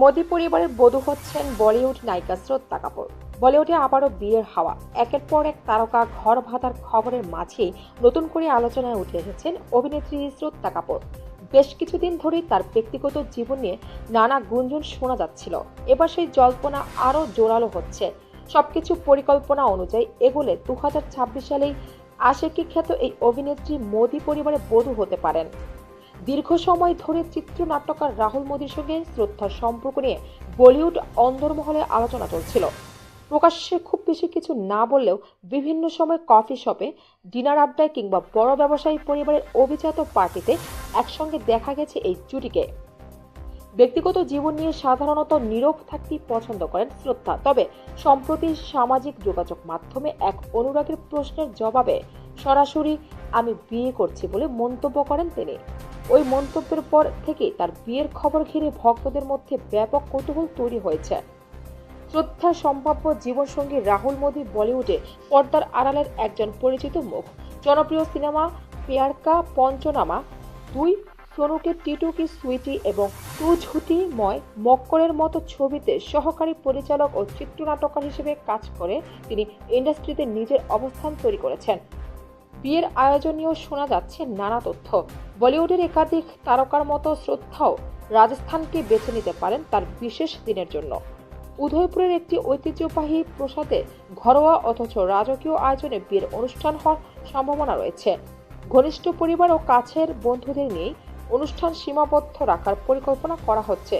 মোদী পরিবারের বধূ হচ্ছেন বলিউড নায়িকা শ্রদ্ধা কাপুর। বলিউডে আবারও বিয়ের হাওয়া। একের পর এক তারকা ঘর ভাতার খবরের মাঝেই নতুন করে আলোচনায় উঠে এসেছেন অভিনেত্রী শ্রদ্ধা কাপুর। বেশ কিছুদিন ধরেই তার ব্যক্তিগত জীবন নিয়ে নানা গুঞ্জন শোনা যাচ্ছিল। এবার সেই জল্পনা আরও জোরালো হচ্ছে। সবকিছু পরিকল্পনা অনুযায়ী এগোলে দু হাজার ছাব্বিশ সালেই আশেকি খ্যাত এই অভিনেত্রী মোদী পরিবারের বধূ হতে পারেন। দীর্ঘ সময় ধরে চিত্রনাট্যকার রাহুল মোদীর সঙ্গে শ্রদ্ধার সম্পর্ক নিয়ে বলিউড অন্দরমহলে আলোচনা চলছিল। প্রকাশ্যে খুব বেশি কিছু না বললেও বিভিন্ন সময় কফি শপে, ডিনার আড্ডায় কিংবা বড় ব্যবসায়ী পরিবারের অভিজাত পার্টিতে একসঙ্গে দেখা গেছে এই জুটিকে ব্যক্তিগত জীবন নিয়ে সাধারণত নীরব থাকতেই পছন্দ করেন শ্রদ্ধা। তবে সম্প্রতি সামাজিক যোগাযোগ মাধ্যমে এক অনুরাগের প্রশ্নের জবাবে, সরাসরি আমি বিয়ে করছি বলে মন্তব্য করেন তিনি। ওই মন্তব্যের পর থেকে তার বিয়ের খবর ঘিরে ভক্তদের মধ্যে ব্যাপক কৌতূহল তৈরি হয়েছে। শ্রদ্ধা সম্ভাব্য জীবনসঙ্গী রাহুল মোদী বলিউডে পর্দার আড়ালের একজন পরিচিত মুখ। জনপ্রিয় সিনেমা পেয়ারকা পঞ্চনামা, দুই সোনুকে টিটুকি সুইটি এবং টু ঝুটিময় মক্করের মতো ছবিতে সহকারী পরিচালক ও চিত্রনাট্যকার হিসেবে কাজ করে তিনি ইন্ডাস্ট্রিতে নিজের অবস্থান তৈরি করেছেন। বিয়ের আয়োজনীয় শোনা যাচ্ছে নানা তথ্য। বলিউডের একাধিক তারকার মতো শ্রদ্ধাও রাজস্থানকে বেছে নিতে পারেন তার বিশেষ দিনের জন্য। উদয়পুরের একটি ঐতিহ্যবাহী প্রসাদে ঘরোয়া অথচ রাজকীয় আয়োজনে বিয়ের অনুষ্ঠান হওয়ার সম্ভাবনা রয়েছে। ঘনিষ্ঠ পরিবার ও কাছের বন্ধুদের নিয়ে অনুষ্ঠান সীমাবদ্ধ রাখার পরিকল্পনা করা হচ্ছে।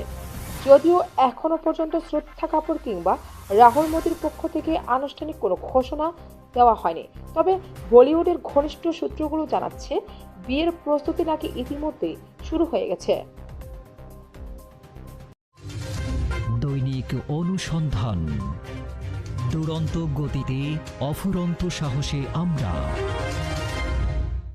যদিও এখনও পর্যন্ত শ্রদ্ধা কাপুর কিংবা রাহুল মোদীর পক্ষ থেকে আনুষ্ঠানিক কোনো ঘোষণা দেওয়া হয়নি। তবে বলিউডের ঘনিষ্ঠ সূত্রগুলো জানাচ্ছে, বিয়ের প্রস্তুতি নাকি ইতিমধ্যে শুরু হয়ে গেছে। দৈনিক অনুসন্ধান। দুরন্ত গতিতে অফুরন্ত সাহসে আমরা